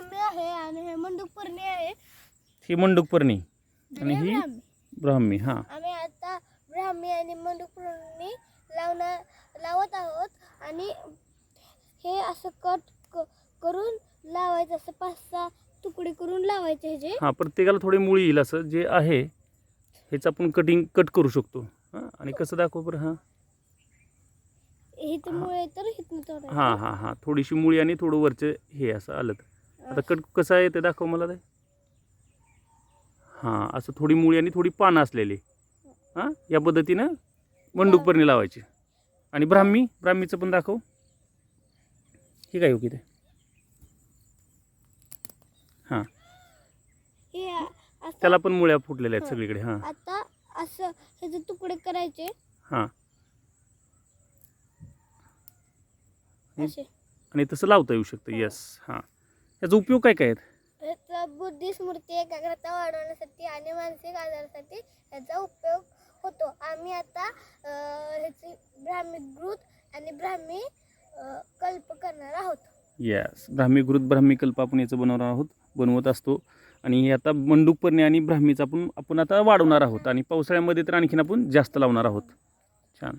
ब्राह्मी आहे आणि हे मंडूकपर्णी आहे. ही मंडूकपर्णी आणि हे ही ब्राह्मी हां. आम्ही आता ब्राह्मी आणि मंडूकपर्णी लावणार लावत आहोत. आणि हे असं कट क- करून लावायचं असं पाच सहा तुकडे करून लावायचे ह्याचे हां प्रत्येकाला थोडी मुळी येईल असं. जे आहे ह्याचं आपण कटिंग कट करू शकतो. हां आणि कसं दाखव बरं हां? मुळे तर इथून तोडायचं हां हां हां. थोडीशी मुळी आणि थोडं वरचं हे असं आलं तर. आता कट कसं आहे ते दाखव मला ते. हां असं थोडी मुळी आणि थोडी पानं असलेली. हां या पद्धतीनं मंडूकपर्णी लावायची. आणि ब्राह्मी ब्राह्मीचं पण दाखव. हे काय हो की ते? हां. त्याला पण मुळ्या फुटलेल्या आहेत सगळीकडे हां. आता असं ह्याचे तुकडे करायचे. हां. हे- आणि तसं लावता येऊ शकतं येस हां. याचा उपयोग काय काय आहेत? याचा बुद्धी स्मृती एकाग्रता वाढवण्यासाठी आणि मानसिक आजारासाठी याचा उपयोग होतो. आम्ही आता अं, ह्याची ब्राह्मी ग्रुथ आणि ब्राह्मी अं, कल्प करणार आहोत. येस ब्राह्मी घृत ब्राह्मी कल्प आपण याचं बनवणार आहोत बनवत असतो. आणि हे आता मंडूकपर्णी आणि ब्राह्मीचं आपण आपण आता वाढवणार आहोत. आणि पावसाळ्यामध्ये तर आणखीन आपण जास्त लावणार आहोत. छान.